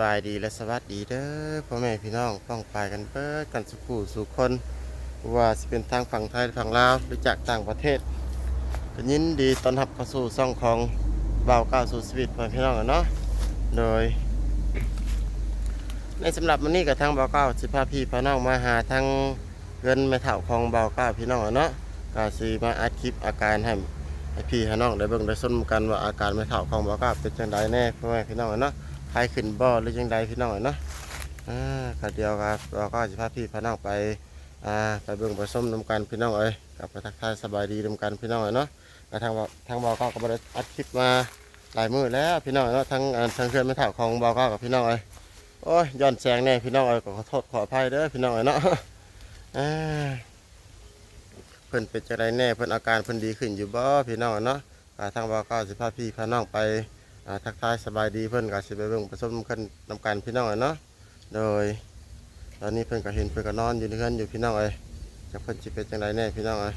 บายดีและสวัสดีเด้อพ่อแม่พี่น้องป้องปายกันเปิดกันสุขูสู่คนว่าสิเป็นทางฝั่งไทยฝั่งลาวหรือจากต่างประเทศก็ยินดีต้อนรับเข้าสู่ซ่องของบ่าวก้าวสู่ชีวิตพ่อพี่น้องกันเนาะโดย ในสำหรับวันนี้กับทางบ่าวก้าวสิพาพี่พี่น้องมาหาทางเงินแม่เฒ่าของบ่าวก้าวพี่น้องอะเนาะก็สิมาอัดคลิปอาการให้ให้พี่ให้น้องได้เบิ่งได้ชมกันว่าอาการแม่เฒ่าของบ่าวก้าวเป็นจังไดแน่พ่อแม่พี่น้องเนาะ ใครขึ้นบ่อหรือยังใดพี่น้องเนาะอ่าก็เดียวครับเราก็จะพาพี่พาน้องไปอ่าไปเบิ่งไปส้มน้ำกันพี่น้องเอ้ยกับไปทักทายสบายดีน้ำกันพี่น้องเอ้ยเนาะแล้วทางบ่ทางบ่อก็ก็บ่ได้อัดคลิปมาหลายมื้อแล้วพี่น้องเนาะทั้งอ่าทางเพื่อนแม่เฒ่าของบ่อก็กับพี่น้องเอ้ยโอ้ยย้อนแสงแน่พี่น้องเอ้ยขอโทษขออภัยเด้อพี่น้องเอ้ยเนาะอ่าเพิ่นเป็นจังไดแน่เพิ่นอาการเพิ่นดีขึ้นอยู่บ่พี่น้องเนาะอ่าทางบ่อก็สิพาพี่พาน้องไป ทักทายสบายดีเพื่อนก็สิไปเบิ่งผสมกันนำกันพี่น้องอะเนาะโดย ตอนนี้เพื่อนก็เห็นเพื่อนก็นอนอยู่ในเรือนอยู่พี่น้องเอ้ยจะเพื่อนจิเป็นจังไรแน่พี่น้องเอ้ย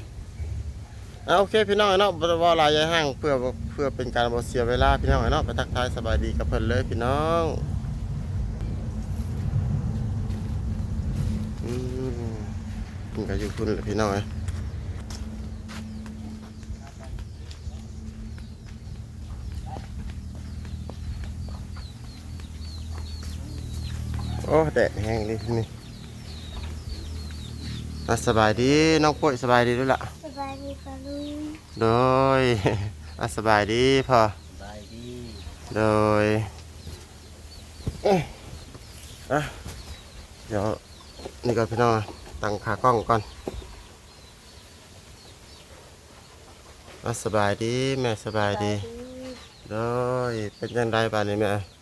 อ่าโอเคพี่น้องเอ้เนาะบ่ได้ว่าหลายยายห้างเพื่อเพื่อเป็นการบ่เสียเวลาพี่น้องเอ้เนาะไปทักทายสบายดีกับเพื่อนเลยพี่น้องอืมเพิ่นก็อยู่คุณแหละพี่น้องเอ้ย โอ้แดดแห้งเลยที่นี่อะสบายดีน้องปุ้ยสบายดีด้วยล่ะสบายดีค่ะลุงโดยอะสบายดีพอสบายดีโดยเอ้ยอะเดี๋ยวนี่ก่อนพี่น้องตั้งขากล้องก่อนอะสบายดีแม่สบายดีโดยเป็นยังไงบ้านนี้แม่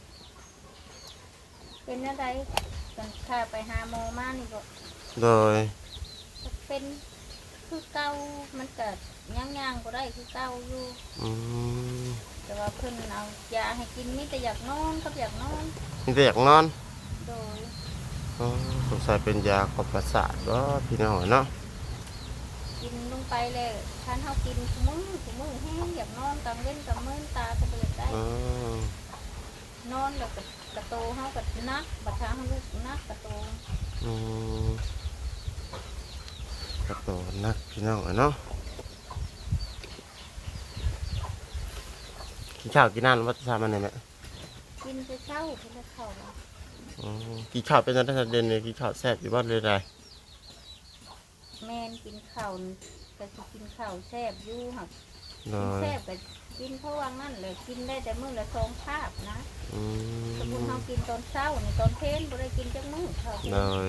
เป็นอะไรกันข้าไปหาโมอมานี่ก็โดยเป็นคือเก่ามันเกิดย่างย่างๆก็ได้คือเก่าอยู่ อืมแต่ว่าเพิ่นเอายาให้กินมีแต่อยากนอนกับอยากนอนมีแต่อยากนอนโดยอ๋อสงสัยเป็นยาขอบประสาทว่าพี่น้องเนาะกินลงไปเลยท่านเฮากินคุมื้อคุมื้อแห้งอยากนอนกลางเว้นกลางมื้อตาก็เปิดได้อ๋อนอนแล้วก็ กระโตเฮาก็นักบัดทางเฮาลุกนักกระโตอืมกระโตนักพี่น้องอะเนาะกินข้าวกินน้ำวัดสามันเลยไหมกินจะเช้าเพิ่นจะเข้ามาอ๋อกินข้าวเป็นอันดับเด่นเลยกินข้าวแซ่บอยู่บ้านเลยได้แม่นกินข้าวนี่ก็สิกินข้าวแซ่บอยู่หักโดกินยแซ่บก็ กินเพราะว่างั้นเลยกินได้แต่มื้อละสองคาบนะอืสมมุติมเฮากินตอนเช้านี่ตอนเพลนบ่ได้กินจักมื้อเขาโดย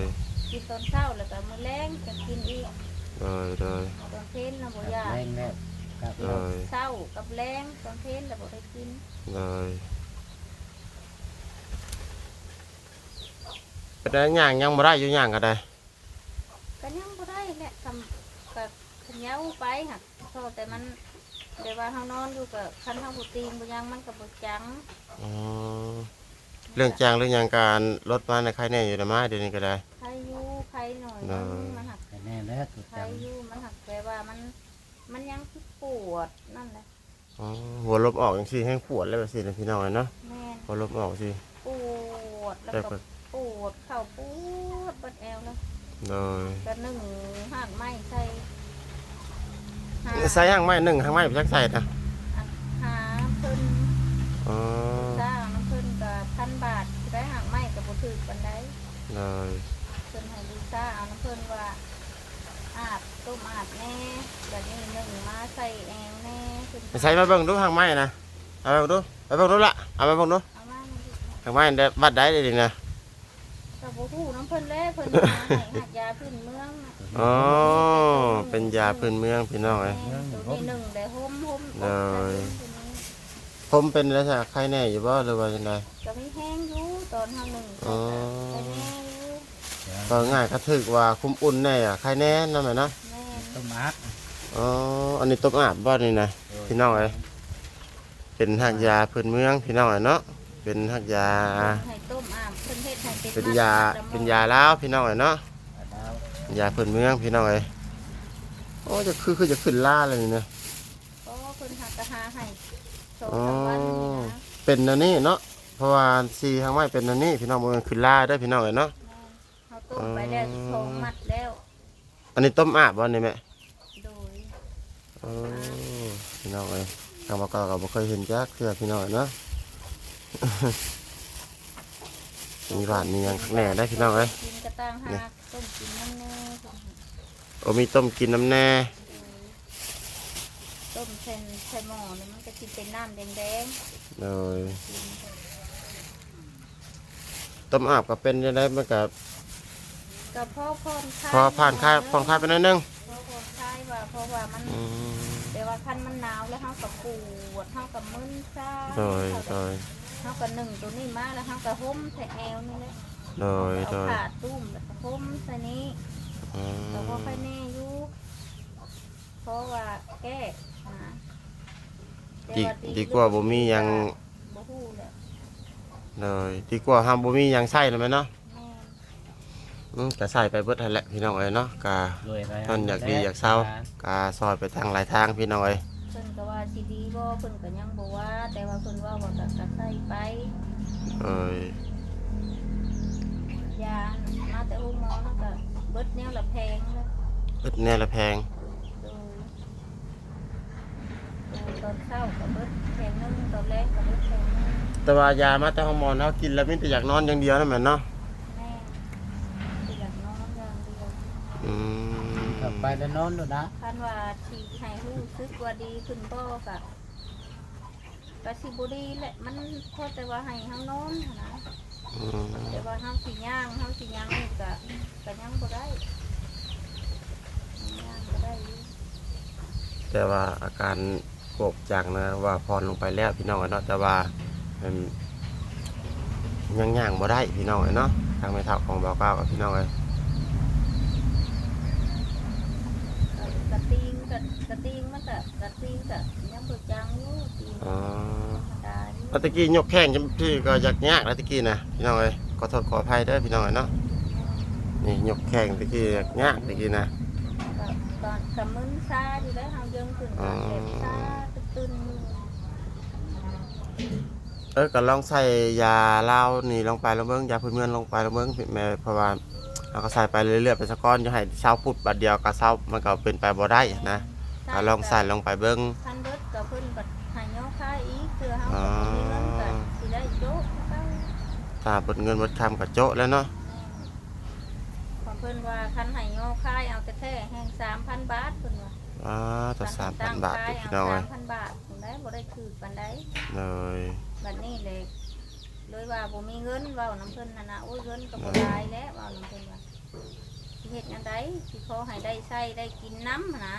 กินตอนเช้าแล้วก็มื้อแลงก็กินอีกโดยโดยตอนเพลนน่ะบ่อยากแรงแล้วครับโดยเช้ากับแลงตอนเพลนแล้วบ่ได้กินโดยเป็นได้ย่างยังบ่ได้อยู่ย่างก็ได้ก็ยังบ่ได้แหละทำก็ขะเหนียวไปหักเพราะแต่มัน เดี๋ยวว่าเฮานอนอยู่ก็คันเฮาบ่ตีนบ่ยังมันก็บ่จังอ๋อเรื่องจางเรื่องหยังการลดมาในใครแน่อยู่นะมาเดี๋ยวนี้ก็ได้ใครอยู่ใครหน่อยเออมันหักแต่แน่แล้วถูกใครจังอยู่มันหักแต่ว่ามัน มันยังคือปวดนั่นแหละอ๋อหัวลบออกจังซี่ให้ปวดเลยแบบสินะพี่น้องเนาะแม่นหัวลบออกสิปวดแล้วแต่ก็ก็ปวดเข่าปวดบัดแอวแล้ว โดย ก็นึ่งหากไม้ใส่หา ใส่หางไม้หนึ่งหางไม้ไปจักใส่นะหาเพิ่นอ๋อจ้างน้ำเพิ่นก็พันบาทได้หากไม้ก็บ่ถือปานใดโดยเพิ่นให้ลิซ่าเอาน้ำเพิ่นว่าอาบต้มอาบแน่แบบนี้นึ่งมาใส่แองแน่เพิ่นไปใส่มาเบิ่งดูหางไม้นะเอาไปเบิ่งดูไปเบิ่งดูละเอาไปเบิ่งดูเอามาให้ดูหางไม้ได้วัดได้เลยดินะ ก็บ่ฮู้น้ำเพิ่นแล้วเพิ่นมาให้หักยาพื้นเมืองน่ะอ๋อ เป็นยาพื้นเมืองพี่น้องเอ้ย แม่ตัวนี้หนึ่งได้ห่มห่มเลยตัวนี้ผมเป็นลักษณะใครแน่อยู่บ่หรือว่าจังไดก็ไม่แห้งอยู่ตอนเฮาหนึ่งอ๋อไปแน่อยู่ก็ง่ายก็ถึกว่าคุมอุ่นแน่อะใครแน่นั่นแหละเนาะแม่นต้มอัดอ๋อ อันนี้ต้มอาบบ่นี่นะพี่น้องเอ้ยเป็นหักยาพื้นเมืองพี่น้องเอ้ยเนาะ เป็นหักยาให้ต้มอาบเพิ่น เฮ็ดให้เป็นเป็นยาเป็นยาแล้วพี่น้องเอ้ยเนาะดาวยาพื้นเมืองพี่น้องเอ้ยโอ้จะคือคือจะขึ้นล่าเลยนี่นะก็เพิ่นหักกะหาให้โชว์อ๋อสามวันนี่นะเป็นอันนี้เนาะผราะว่าซีทางไม้เป็นอันนี้พี่น้องมันขึ้นลาได้อพี่น้องเอ้ยเนาะแม่เขาต้มไปแล้วสองมัดแล้ว อันนี้ต้มอาบบ่นี่แม่โดยเออพี่น้องเอ้ยทางบ่เก่าก็บ่เคยเห็นจักเทื่อพี่น้องเอ้ยเนาะ มีหวานมีหยังข้างแหน่ได้พี่น้องเอ้ย กินกระตังหักต้มกินน้ำแน่โอ้มีต้มกินน้ำแน่ ต้มเส้นใส่หม้อเนี่ยมันก็สิเป็นน้ำแดงเลยๆกินต้มอาบก็เป็นจังได๋มันก็ก็พอผ่อนคลายพอผ่านคลายผ่อนคลายไปหนิดนึงพอผ่อนคลายว่าเพราะว่ามัน อืมแต่ว่าคันมันหนาวแล้วเฮากับปวดเฮากับมึนซ่าโดยโดย เฮากับหนึ่งตัวนี้มาแล้วเฮากับห่มใส่แอวนี่แหละโดยเอาโดยผ้าตุ้มแล้วก็ห่มใส่นี้อืแต่พอมค่อยแน่อยู่เพราะว่าแก้นะแต่ดีว่าดีกว่าบ่มีหยังบ่ฮู้แหละเลยดีกว่าห้ามบ่มีหยังใส่เลยไหมเนาะแม่นอืมก็ใส่ไปเบิดหั่นแหละพี่น้องเอ้ยเนาะกะรวยไปท่านอยากดีอยากเศร้ากะซอยไปทางหลายทางพี่น้องเอ้ย เพิ่นก็ว่าสิดีบ่เพิ่นก็ยังบ่ว่า แต่ว่าเพิ่นว่าว่าก็ก็ใส่ไปเอ้ยยามาแต่อุ้มหมอมันก็เบิดแนวละแพงเลยเบิดแน่ละแพง โดยโดยตอนเช้าก็เบิดแพงนึงตอนแรกก็เบิดแพงนึงแต่ว่ายามาแต่ฮอร์โมนเฮากินแล้วมีแต่อยากนอนอย่างเดียวนั่นแหละเนาะ แม่สิอยากนอนอย่างเดียว อืม กลับไป แล้วนอนดูนะคันว่าสิให้รู้สึกว่าดีขึ้นบ่ก็ก็สิบ่ดีแหละมันพอแต่ว่าให้เฮานอนหั้นนะอืมแต่ว่าเฮาสิย่างเฮาสิย่างนี่ก็ก็ยังบ่ได้ย่างบ่ได้อยู่แต่ว่าอาการโกบจากนะว่าพรลงไปแล้วพี่น้องเอ้ยเนาะแต่ว่ามันยังย่างบ่ได้พี่น้องเอ้ยเนาะทางแม่ทัพของบ่าวก้าวกับพี่น้องเอ้ย ก็กระติงกระกระติงมันก็กระติงก็ยังบ่จังอยู่ติงอ๋อธรรมดาอยู่แล้วตะกี้ยกแข้งจนพี่ก็อยากยากแล้วตะกี้นะพี่น้องเอ้ยขอโทษขออภัยเด้อพี่น้องเอ้ยเนาะนี่ยกแข้งตะกี้อยากยากตะกี้นะก็ตอนกำมึนซาอยู่แล้วเฮายังขึ้นอ๋อก็เจ็บซาตื่นๆมือเออก็ลองใส่ยาเหล้านี่ลงไปแล้วเบิ่งยาพื้นเมืองลงไปแล้วเบิ่งแม่เพราะว่า เราก็ใส่ไปเรื่อยๆไปสักก้อนอย่าให้เช้าพุดบัดเดียวก็เช้ามันก็เป็นไปบ่ได้นะก็ลองใส่ลงไปเบิ่งคันเบิดก็เพิ่นก็ให้ย่อค่ายอีกคือเฮาอ๋อก็บ่มีเงินก็สิได้โจ๊กเก้าถ้าเบิดเงินเบิดคำก็โจ๊ะแล้วเนาะของเพิ่นว่าคันให้ย่อค่ายเอาแต่แท้แห่ง3,000บาทเพิ่นว่าอ๋อต่อคันให้3,000บาทตั้งพี่ค่น้องยเอ้ยเอา3,000บาทเพิ่นได้บ่ได้คือปานใดเลยบัดนี้เลย เลยว่าบ่มีเงินเว้านํเพิ่นน่ะนะโอ้ยเงินก็บ่ได้แล้วเว้านํเพิ่นว่าสิเฮ็ดจังไดสิขอให้ได้ใช้ได้กินน้ำนะ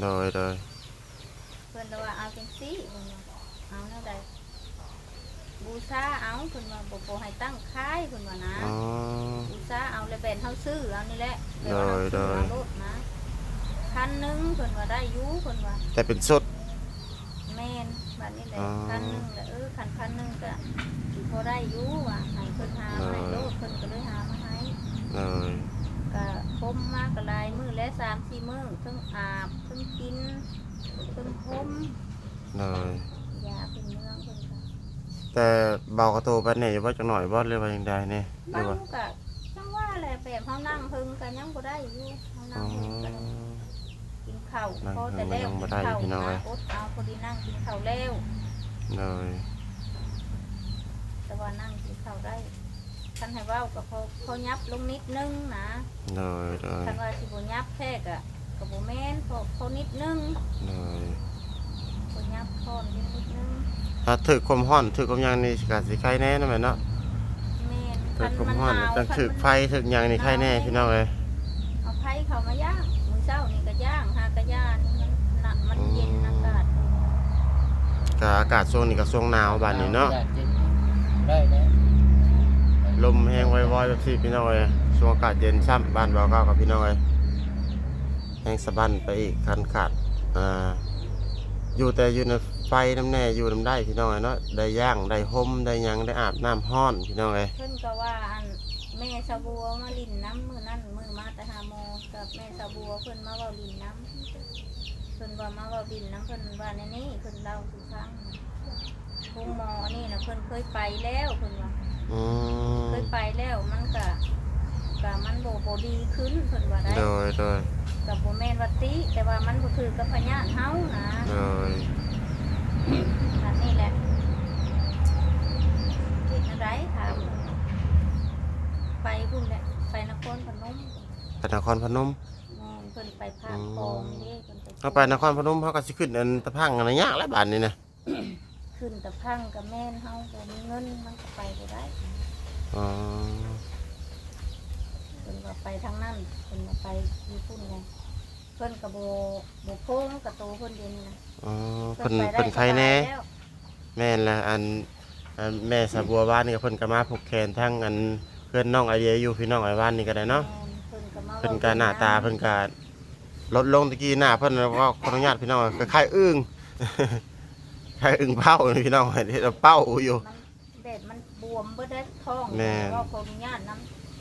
เลยเลยเพิ่นก็ว่าเอาจังซี่เพิ่นว่าเอาแนวใดบูชาเอาเพิ่นว่าบ่บ่ให้ตั้งค่ายเพิ่นว่านะ อ๋อบูชาเอาแล้วแบนเฮาซื้อเอานี่แหละแต่ว่าเฮาได้ซื้อได้เอารถนะพันหนึงเพิ่นว่าได้อยู่เพิ่นว่าแต่เป็นสดแม่นบัดนี้แหละอ๋อพันหนึงแล้วเออคันพันหนึงก็สิพอได้อยู่ว่าให้เพิ่นหามาให้เออโลดเพิ่นก็เลยหามาให้เลยก็พมมากก็หลายมื้อและ3 4มื้อเพิ่งอาบเพิ่งกินเพิ่งพมเลยยาเป็นเมืองเพิ่นก็แต่เบากระโตไปเนี่ยว่าจังหน่อยบ่เลยว่าอย่างใดเนี่ยหรืบาองว่าก็จังว่าแหละแบบเฮานั่งเพิ่งก็ยังบ่ได้อยู่เฮานั่อ๋งอเพิ่งก็กิน ข้าวนั่งพอแต่เพิ่งก็แล้วยังบ่กินได้ข้าวพี่น้องเอ้ยนะอดเอาพอดีนั่งกินข้าวแล้วเลยแต่ว่านั่งกินข้าวได้คันให้เว้าก็พอพอยับลงนิดนึงนะเลยเลยคันว่าสิบ่ยับแท้ก็ก็บ่แม่นพอพอนิดนึงเลยพอยับพอนนิดนึงถ้าถือความร้อนถือความหยังนี่ก็สิไข่แน่นะแม่เนาะแม่นถือความมันร้อนหนาวต้องถือไฟถือหยังนี่ไข่แน่พี่น้องเอ้ยเอาไผเข้ามาย่างมื้อเช้านี่ก็ ย่างหากะย่านมันหนักมันเย็นอากาศก็อากาศช่วงนี้ก็ช่วงหนาวบ้านนี้เนาะได้แล้วลมแห้งไวๆแบบที่พี่น้องเอ้ยช่วงอากาศเย็นช่ำบ้านเบาเก้ากับพี่น้องเอ้ยแห้งสะบั้นไปอีกคันขาดอ่าอยู่แต่อยู่ในไฟน้ำแน่อยู่น้ำได้พี่น้องเอ้ยเนาะได้ย่างได้ห่มได้หยังได้อาบน้ำห้อนพี่น้องเอ้ยเพิ่นก็ว่าอัน แม่สะบัวมาลินน้ำมือนั่นมือมาแต่หาโมกับแม่สะบัวเพิ่นมาเว้าลินน้ำเพิ่นว่ามาเว้าลินน้ำเพิ่นว่าในนี้เพิ่นเล่าสู่ฟังโรงหมอนี่นะเพิ่นเคยไปแล้วเพิ่นว่าอืมเคยไปแล้วมันก็ก็มันบ่บ่ดีขึ้นเพิ่นว่าได้โดยโดยกับบ่แม่นว่าติแต่ว่ามันบ่คือกับพญาติเฮานะโดยอันนี้แหละเฮ็ดอะไรถามไปพุ่นแหละไปนครพ นมไปนครพนมแม่นเพิ่นไปภาคของเด้เพิ่นไปเราไปนครพนมเขาก็สิขึ้นอันตะพังอันนั้นยากแล้วบาดนี้นะขึ้นตะพังกับแม่นเฮาบ่มีเงินมันก็ไปบ่ได้อ๋อเพิ่นว่าไปทางนั้นเพิ่นว่าไปอยู่พุ่นไงเพิ่นก็บ่บ่โพงกับโตเพิ่นเดียวนี่นะอ๋อเพิ่นไปได้เพิ่นใครแน่สบายล้วแม่นละอันอันแม่สะบัวบ้านนี่ก็เพิ่นก็มาผูกแขนทั้งอันเพื่อนน้องไอเดียอยู่พี่น้องไอ้บ้านนี่ก็ได้เนาะ แม่ เพิ่นก็มาเพิ่นก็หน้าตาเพิ่นก็ลดลงตะกี้หน้าเพิ่นก็ขออนุญาตพี่น้องก็คล้ายอึ้งคล้ายอึ้งเป้านี่พี่น้องเฮ็ดเอาเป้าอยู่มันเบ็ดมันบวมเบิดได้ท้องแม่ก็ขออนุญาตนํ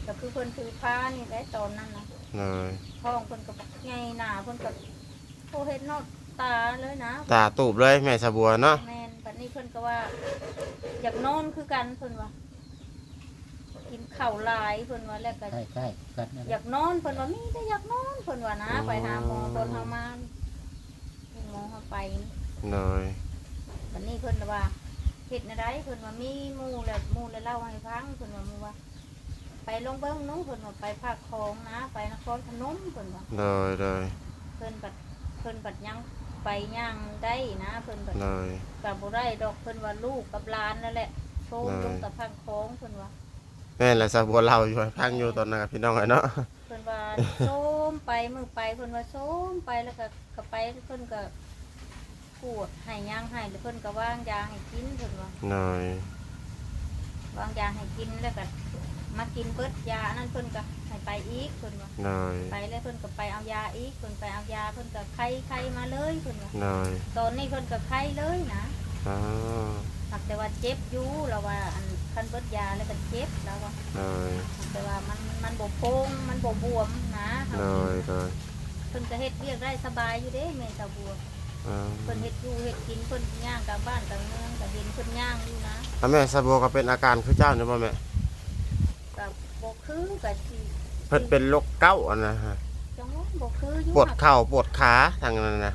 ก็คือเพิ่นถือผ้านี่ได้ตอนนั้นนะเลยท้องเพิ่นก็บักใหญ่หน้าเพิ่นก็โอ้เฮ็ดนอกตาเลยนะ ตาตูบเลยแม่สะบัวเนาะแม่นบัดนี้เพิ่นก็ว่า อยากนอนคือกันเพิ่นว่า กินข้าวหลายเพิ่นว่าแล้วก็ใช่ใช่กันนั่นแหอละยากนอนเพิ่นว่ามีแต่อยากนอนเพิ่นว่านะ ไปหาหมอตอนเฮามาหมอเฮาไปเลยบัดนี้เพิ่นว่าเฮ็ดแนวใดเพิ่นว่ามีหมู่แล้วหมู่แล้วเล่าให้ฟังเพิ่นว่าหมู่ว่า ไปลงเบิ่งหนู้เพิ่นว่าไปภาคของนะ ไปนครพนมเพิ่นว่าเลยเลยเพิ่นบัดเพิ่นบัดยังไปย่างได้นะ เพิ่นบัดเลยก็บ่ได้ดอกเพิ่นว่าลูกกับหลานนั่นแหละโชว์เลยลงกับภาคของเพิ่นว่า แม่นละสะบัวเราอยู่ให้พังอยู่ตอนนั้นกับพี่น้องไอ้เนาะเพิ่นว่าโซมไปมือไปเพิ่นว่าโซมไปแล้วก็ก็ไปเพิ่นก็ปวดให้ย่างให้แล้วเพิ่นก็วางยาให้กินเพิ่นว่าเลยวางยาให้กินแล้วก็มากินเบิดยานั่นเพิ่นก็ให้ไปอีกเพิ่นว่าเลยไปแล้วเพิ่นก็ไปเอายาอีกเพิ่นไปเอายาเพิ่นก็ไข้ไข้มาเลยเพิ่นว่าเลยตอนนี้เพิ่นก็ไข้เลยนะอ๋อหากแต่ว่าเจ็บอยู่แล้วว่าอันคันเบิด ยาแล้วก็เจ็บแล้วว่าเลยแต่ว่ามันมันบ่โพงมันบ่บวมนะเฮาเลยเลยเพิ่นก็เฮ็ดเรียกได้สบายอยู่เด้แม่ตาบัวอ๋อเพิ่นเฮ็ดอยู่เฮ็ดกินเพิ่นย่างกลางบ้านกลางเมืองก็เห็นเพิ่นย่างอยู่นะแล้วแม่สะบัวก็เป็นอาการคือเจ้าเนี่ยบ่แม่ก็บ่คือก็สิเพิ่นเป็นโรคเก้าอันนะฮะจังหวะบ่คืออยู่ปวดเข่าปวดขาทางนั้นนะ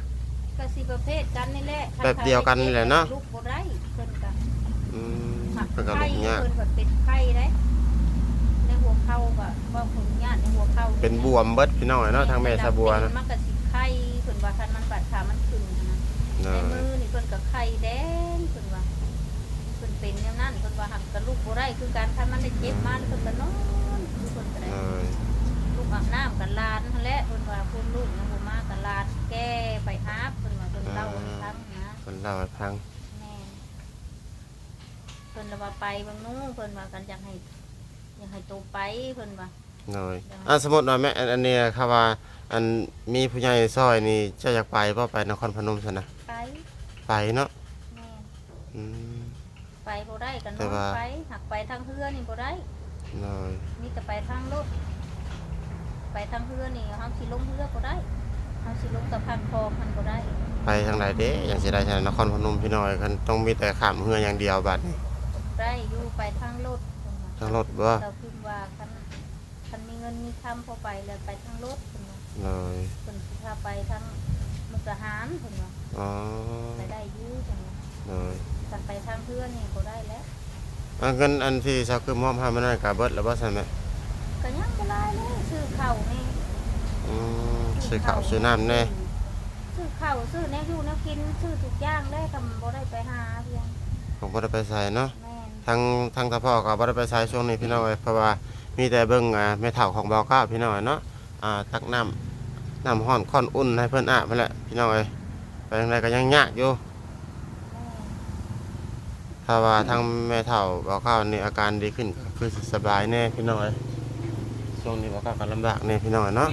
ก็สิประเภทกันนี่แหละแบบเดียวกันนี่แหละเนาะลูกบ่ได้เพิ่นก็อืม หักเพิ่นก็ไข้ลูกยากเพิ่นก็เป็นไข้เด้ในหัวเข่าก็ว่าผลญาติในหัวเข่าเป็นบวมเบิดพี่น้องไอ้เนาะทางแม่สะบัวนะมันก็สิไข้เพิ่นว่าคันมันบาดขามันขึ้นนะเลในยมือนี่เพิ่นก็ไข้แดงเพิ่นว่าเพิ่นเป็นแนวนั้นเพิ่นว่าหักกระลูกบ่ได้คือการคันมันได้เจ็บมาแล้วเพิ่นก็นอนคือเพิ่นก็ได้เลยลูกอาบน้ำกับหลานนั่นแหละเพิ่นว่าคุณลูกยังบ่มากับหลานแก้ไปหาเพิ่นว่าเพิ่นเล่าให้ฟังนะคนเล่าให้ฟังแม่น เพิ่นเลยว่าไปเบางนู้นเพิ่นว่ากันอยากให้อยากให้โตไปเพิ่นว่าเลยอะสมมติว่าแม่อันอันเนี้ยครับว่าอันมีผู้ใหญ่ซอยนี่เจ้าอยากไปบ่ไปนครพนมซั่นนะไปไปเนาะแม่นอืม ไปบ่ได้กันแต่น้องว่าไปหักไปทางเฮือนี่บ่ได้เลยมีแต่ไปทางรถไปทางเฮือนี่เฮาสิลงเฮือบ่ได้เฮาสิลงตะพันคลองมันบ่ได้ไปทางไหนเด้อย่างสิได้ทางนครพนมพี่น้อยกันต้องมีแต่ข้ามเรืออย่างเดียวบัดนี้ได้ อยู่ไปทางรถเพิ่นว่าทางรถบ่เราพิมพ์ว่าคันคันมีเงินมีคำพอไปแล้วไปทางรถเพิ่นว่าเลยเพิ่นสิพาไปทางมุกดาหารเพิ่นว่าอ๋อไปได้อยู่เพิ่นว่าเลยกันไปทางเพื่อนนี่บ่ได้แล้วอันเงินอันที่ซาคือมอบให้มันนั่นก็เบิดแล้วบ่ซั่นแม่ก็ยังบ่ได้เลยซื้อข้าวนี่อืมซื้อข้าวซื้อน้ำแน่ซื้อข้าวซื้อแนวอยู่แนวกินซื้อทุกอย่างแล้วก็บ่ได้ไปหาเพียงผมบ่ได้ไปใส่เนาะ แม่น ทางทางตาพ่อก็บ่ได้ไปใช้ช่วงนี้พี่น้องเอ้ยเพราะว่ามีแต่เบิ่งอ่าแม่เฒ่าของเบาก้าพี่น้องเอ้ยเนาะอ่าตักน้ำน้ำร้อนค่อนอุ่นให้เพิ่นอาบนั่นแหละพี่น้องเอ้ยไปทางใดก็ยังยากอยู่แม่นถ้าว่าทางแม่เฒ่าเบาก้านี่อาการดีขึ้นก็คือสิสบายแน่พี่น้องเอ้ยช่วงนี้เบาก้าก็ลำบากแน่พี่น้องเอ้ยเนาะ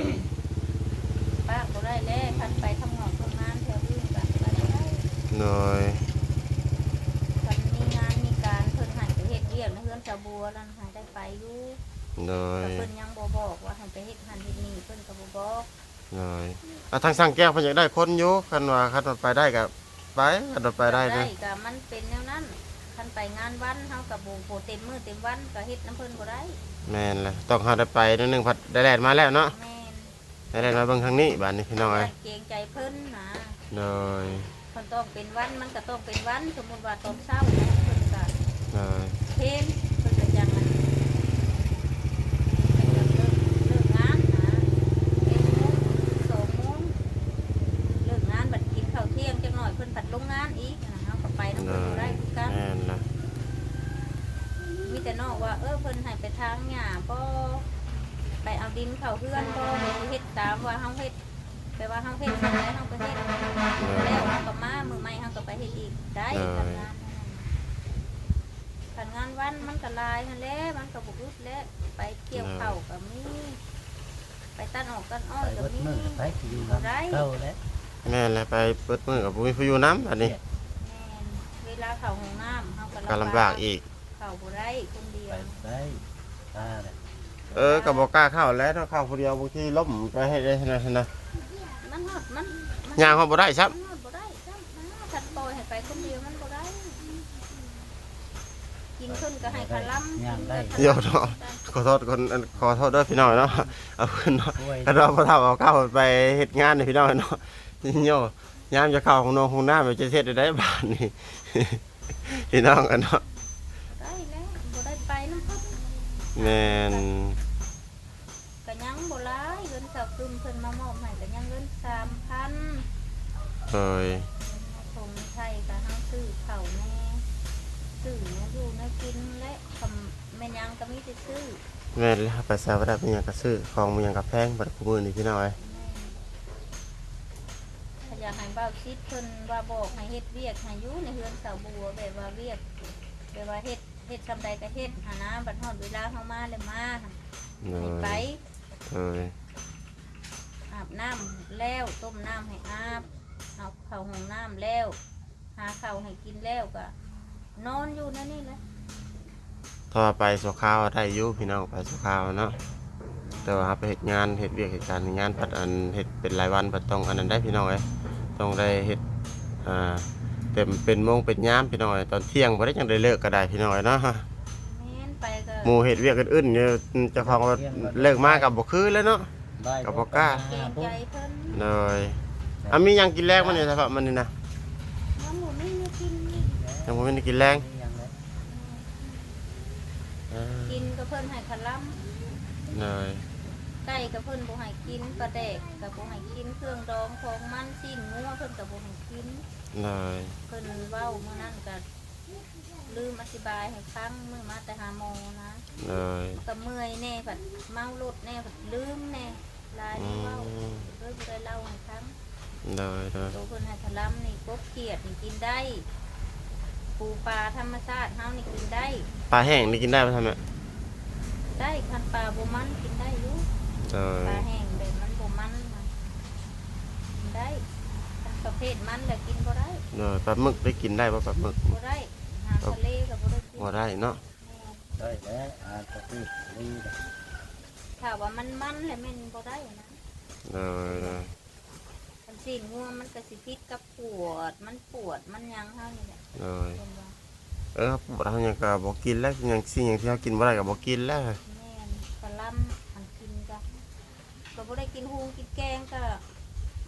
ป้าบ่ได้แล้วคันไปทำงานทำงานแถวอื่นก็ไปบ่ได้โดย คันมีงานมีการเพิ่นให้ไปเฮ็ดเวี ยกในเฮือนชาวบัวนั่นให้ได้ไปอยู่โดยแต่เพิ่นยังบ่บอกว่าให้ไปเฮ็ดหันเฮ็ดนี่เพิ่นก็บ่บอกโดยอะทางสร้างแก้วเพิ่นอยากได้คนอยู่คันว่าคันว่าไปได้ก็ไปขับรถไปได้นะก็มันเป็นแนวนั้นคันไปงานวันเฮากับโบโบเต็มมือเต็มวันก็เฮ็ดน้ำเพิ่นบ่ได้แม่นเลยต้องหาได้ไปนิดนึงพัดได้แลนมาแล้วเนาะแม่นได้แลนมาเบิ่งทางนี้บ้านนี้พี่น้องเอ้ยเกรงใจเพิ่นนะโดยมันต้องเป็นวันมันก็ต้องเป็นวันสมมุติว่าตอนเช้า โดยเพลนเพิ่นก็จังมันเลิกเลิกเลิกงานนะเอ็ดโมงสองโมงเลิกงานบัดกินข้าวเที่ยงจังหน่อยเพิ่นผัดลงงานอีกนะเฮาก็ไปนำโดเพิ่นบ่ยได้คือกัน แม่นละมีแต่นอกว่าเออเพิ่นให้ไปทางหญ้าบ่ไปเอาดินเข้าเฮือนบ่เดี๋ยวสิเฮ็ดตามว่าเฮาเฮ็ดแปลว่าเฮาเฮ็ดจังไดเฮาก็เฮ็ดแล้วเฮาก็มามือใหม่เฮาก็ไปเฮ็ดอีกได้ทำงาน ทำงานวันมันก็หลายนั่นแหละมันก็บ่อึดแล้วไปเกี่ยวข้าวก็มีไปตัดออกตัดอ้อไปยก็เบิดมีมือไปที่อยู่นํเข้าแล้วแม่นเลยไปเปิดมือกับบุ้ยผู้อยู่น้ำอันนี้แม่นเวลาเข้าห้องน้ำเฮาก็ก็ลำบากอีก เข้าบ่ได้คนเดียไปวได้ตาเนี่ยเออกับบอกล้าเข้าแล้วเนาะเข้าผู้เดียวบางทีล้มไปให้ได้นะนะมันฮอดมันมันย่างเขาบ่ได้ครับมันฮอดบ่ได้จ้ะนะคันปล่อยให้ไปคนเดียวมันบ่ได้ กินขึ้นก็ให้คาลัมกินก็เดี๋ยวเนาะขอโทษคนขอโทษด้วยพี่น้องเนาะเอาขึ้นเนาะป่วยถ้าเราพอทำเอาเข้าไปเฮ็ดงานในพี่น้องเนาะโยยามจะเข้าของน้องของหน้ามันจะเฮ็ดได้ได้บ้านนี่พี่น้องกันเนาะได้แล้วบ่ได้ไปน้ำเพิ่นแม่นก็ยังบ่หลายเงินสาวคืมเพิ่นมามอบให้ก็ยังเงิน3,000เอ้ย คงไทยก็เฮาซื้อข้าวแน่ซื้อแนวอยู่แนว กินและคำแม่นยังก็มีแต่ซื้อแม่นแล้วไปซาบ่ได้เป็นหยังก็ซื้อของมันหยังก็แพงบัดคู่มื้อนี้พี่น้องเอ้ยถ้าอยากให้เบาชิดเพิ่นว่าบอกให้เฮ็ดเวียกให้อยู่ในเฮือนสาวบัวแบบว่าเวียกแบบว่าเฮ็ดเฮ็ดซำใดก็เฮ็ดหานะบัดฮอดเวลาเฮามาแล้วมาหั่นเอ้ให้ไปยเอ้ยอาบน้ำแล้วต้มน้ำให้อาบเอาเข้าห้องน้ำแล้ว หาข้าวให้กินแล้วก็นอนอยู่นั่นนี่แหละ ถ้าไปสุขาวได้อยู่พี่น้องไปสุขาวเนาะแต่ว่าไปเฮ็ดงานเฮ็ดเวียกเหตุการณ์งานปัดอันเฮ็ดเป็นรายวันปัดต้องอันนั้นได้พี่น้องเอ้ยต้องได้เฮ็ดอ่าเต็มเป็นโมงเป็นยามพี่น้องเอ้ยตอนเที่ยงบ่ได้จังได้เลิกก็ได้พี่น้องเอ้ยเนาะแม่นไปก็หมู่เฮ็ดเวียกอื่นๆเนี่ยเจ้าของว่าเลิกมากับบ่คือแล้วเนาะได้กับบ่กล้า เกรงใจเพิ่นเลยอะมีหยังกินแรงมื้อนี้สภาพมันนี่นะน้ำหมูนี่มีกินนี่ ยังบ่มีได้กินแรงยังเลยเออ กินก็เพิ่นให้ขะลํเลยไก่ก็เพิ่นบ่ให้กินปลาแดกก็บ่ให้กินเครื่องดองของมันสิ้นงัวเพิ่นก็บ่ให้กินเลยเพิ่นเว้ามื้อนั้นก็ลืมอธิบายให้ฟังมื้อมาแต่หาหมอนะเลยก็เมื่อยแน่ผัดเมารถแน่ผัดลืมแน่หลายอืนี่เว้ามเลยบ่ได้เล่าให้ฟังเลยเลยตัวเพิ่นให้ขะลำนี่กบเขียดนี่กินได้ ปูปลาธรรมชาติเฮานี่กินได้ ปลาแห้งนี่กินได้บ่ทำไมได้คันปลาบ่มันกินได้อยู่เลปลายแห้งแบบมันบ่มันนะกินได้คันประเภทมันแต่ะกินบ่ได้เลยปลาหมึกได้กินได้บ่ปลาหมึกบ่ได้อาหารทะเลก็บ่ได้กินบ่ได้เนาะแม่ได้แล้วอากระตือรีได้ถ้าว่ามันมันแล้วแม่นบ่ได้นะเลย เลยคันสิงัวมันก็สิพิษกับปวด มันปวดมันหยังเฮานี่แหละเลยเพิ่นว่าเออปวดเฮายังก็บ่กินแล้วยังสิ่งหยังที่เฮากินบ่ได้ก็บ่กินแล้วแม่นกะลำอันกินก็ก็บ่ได้กินฮูกินแกงก็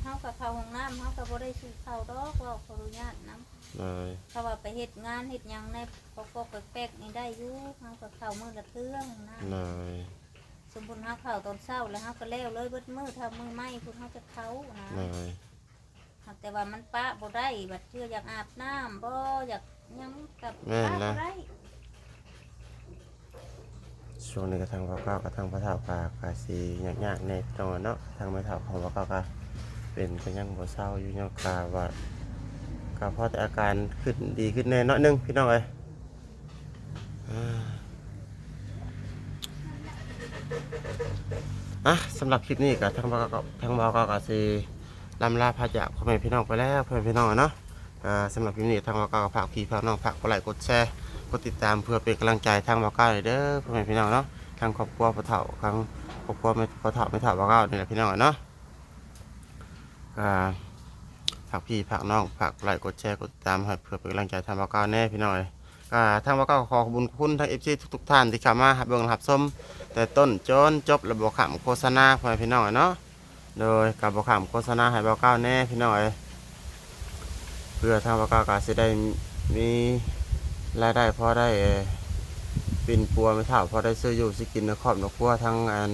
เฮาก็เข้าห้องน้ำเฮาก็บ่ได้ซื้อข้าวดอกว่าขออนุญาตนํเลยถ้าว่าไปเฮ็ดงานเฮ็ดหยังในปอกๆแป๊กๆนี่ได้อยู่เฮาก็เข้ามื้อละเทื่องนะเลย สมมุติเฮาเข้าตอนเช้าแล้วเฮาก็แล้วเลยเบิดมื้อถ้ามื้อไหม้พุ่นเฮาจะเข้านะเลยแต่ว่ามันปะบ่ได้บัดเทื่ออยากอาบน้ำบ่อยากหยังกับแม่นปะนะ บ่ได้ช่วงนี้ก็ทางพ่อเก้ากับทางพ่อเฒ่าก็ก็สิยากๆแน่จังว่าเนาะทางแม่เฒ่าของพ่อเก้าก็เป็นก็ยังบ่เศร้าอยู่ยังกาว่าก็พอแต่อาการขึ้นดีขึ้นแน่น้อยหนึงพี่น้องเอ้ยอ่า อะสำหรับคลิปนี้ก็ทางพ่อก้าก็ทางพ่อก้าก็สิลำลาพาจากพ่อแม่พี่น้องไปแล้วพ่อแม่พี่น้องเนาะอ่าสำหรับคลิปนี้ทางพ่อก้าก็ฝากพี่ฝากน้องฝากกดไลค์กดแชร์กดติดตามเพื่อเป็นกำลังใจทางบวเก้าเลยเด้อพ่อแม่พี่น้องเนาะทางครอบครัวพ่อเฒ่าทางครอบครัวแม่พ่อเฒ่าแม่เฒ่าบวเก้านี่แหละพี่น้องเนาะอ่าฝากพี่ฝากน้องฝากไลค์กดแชร์กดติดตามให้เพื่อเป็นกำลังใจทำบอกก้าแน่พี่น้อยก็ทางบอกก้าขอขอบคุณคุณทั้งเอฟซีทุกๆท่านที่เข้ามาเบิ่งรับชมแต่ต้นจนจบระบบขำโฆษณาพ่อแม่พี่น้อยเนาะโดยกับบขำโฆษณาให้บอกเก้าแน่พี่น้อยเพื่อทางบอกเก้าก็สิได้มีรายได้พอได้เอ่อปินปัวไม่เท่าพอได้ซื้ออยู่สิกินนครอบนครัวทั้งอัน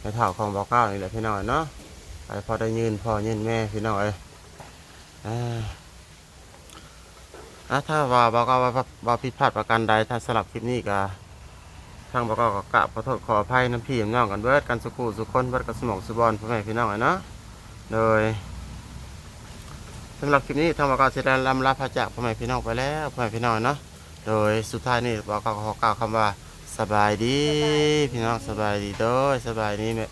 ไม่เท่าของบอกเก้านี่แหละพี่น้อยเนาะไปพอได้ยืนพอยืนแม่พี่น้อยอ่าอะถ้าว่าบอกว่าว่าผิดพลาดประการใดถ้าสลับคลิปนี้ก็างบอกก็กราบขอโทษขออภัยน้ำพี่น้องกันเบิดกันสุขุสุคนเบิดกันสมองสุบอลพ่อแม่พี่น้องอะเนาะโดยสำหรับคลิปนี้ทางบอกก็จะได้ลำลาพระจากพ่อแม่พี่น้องไปแล้วพ่อแม่พี่น้องเนาะโดยสุดท้ายนี่บอกก็ขอกล่าวคำว่าสบายดี พี่น้องสบายดีโดยสบายนี้แม่